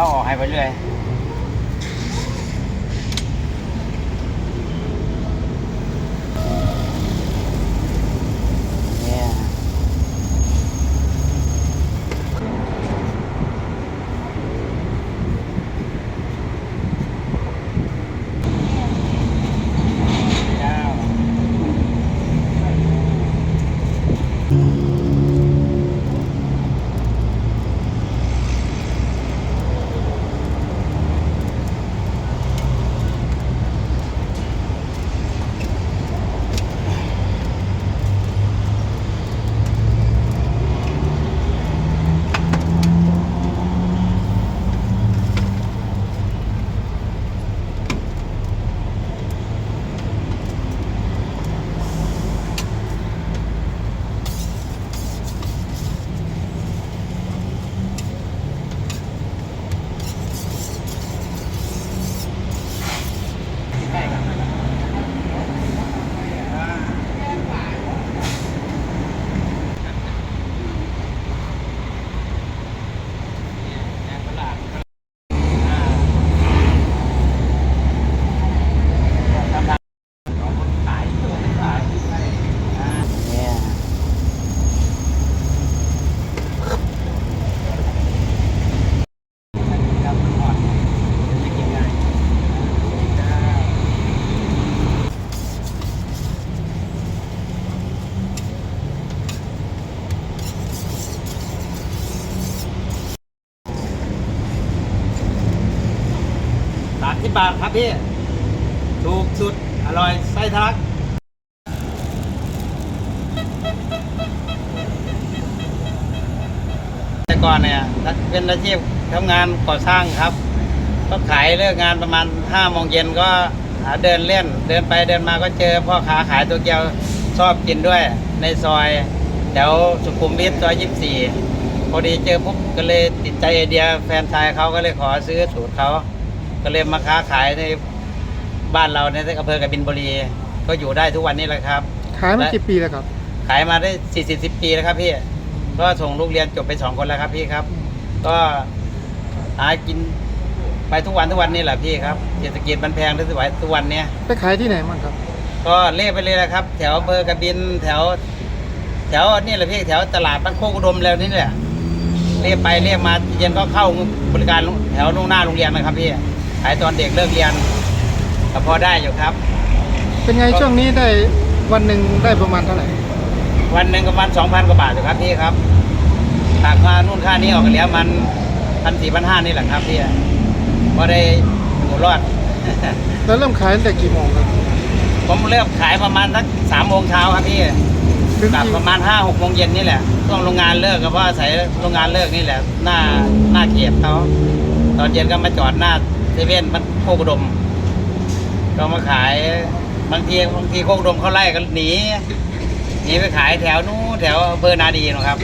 เขาออกให้ไปเรื่อย สิบบาทครับพี่ ถูกสุด อร่อยไส้ทักแต่ก่อนเนี่ยเป็นอาชีพทำงานก่อสร้างครับ ก็ขายเลิกงานประมาณห้าโมงเย็นก็หาเดินเล่น เดินไปเดินมาก็เจอพ่อค้าขายตัวเกียวชอบกินด้วย ในซอยแถวสุขุมวิทซอยยี่สี่พอดีเจอปุ๊บก็เลยติดใจไอเดียแฟนชายเขาก็เลยขอซื้อสูตรเขา ก็เลยมาค้าขายในบ้านเราในอำเภอกบินบุรี ก็อยู่ได้ทุกวันนี้แหละครับ ขายมากี่ปีแล้วครับ ขายมาได้สี่สิบสิบปีแล้วครับพี่ก็ส่งลูกเรียนจบไปสองคนแล้วครับพี่ครับ ก็หากินไปทุกวันทุกวันนี่แหละพี่ครับเศรษฐกิจมันแพงทุกวันทุกวันเนี้ยไปขายที่ไหนบ้างครับ ก็เล่ไปเลยนะครับ แถวอำเภอกบินแถว แถวนี่แหละพี่แถวตลาดบ้านโคกอุดมแล้วนี่แหละเรียกไปเรียกมาเย็นก็เข้าบริการแถวนุ่งหน้าโรงเรียนนะครับพี่ ขายตอนเด็กเลิกเรียนก็พอได้อยู่ครับ เป็นไงช่วงนี้ได้วันหนึ่งได้ประมาณเท่าไหร่ วันหนึ่งประมาณสองพันกว่าบาทอยู่ครับพี่ครับหากว่านู่นค่านี้ออกกันแล้วมันพันสี่พันห้านี่แหละครับพี่ก็ได้อยู่รอด แล้วเริ่มขายตั้งแต่กี่โมงครับผมเริ่มขายประมาณสักสามโมงเช้าครับพี่ถึงกลับกี่ประมาณห้าหกโมงเย็นนี่แหละช่วงโรงงานเลิกก็เพราะอาศัยโรงงานเลิกนี่แหละ หน้าหน้าเกียรเขาตอนเย็นก็มาจอดหน้า เซเว่นมันโคกดม ก็มาขายบางทีบางทีโคกดมเขาไล่กันหนีหนีไปขายแถวนู้นแถวอำเภอนาดีนะครับ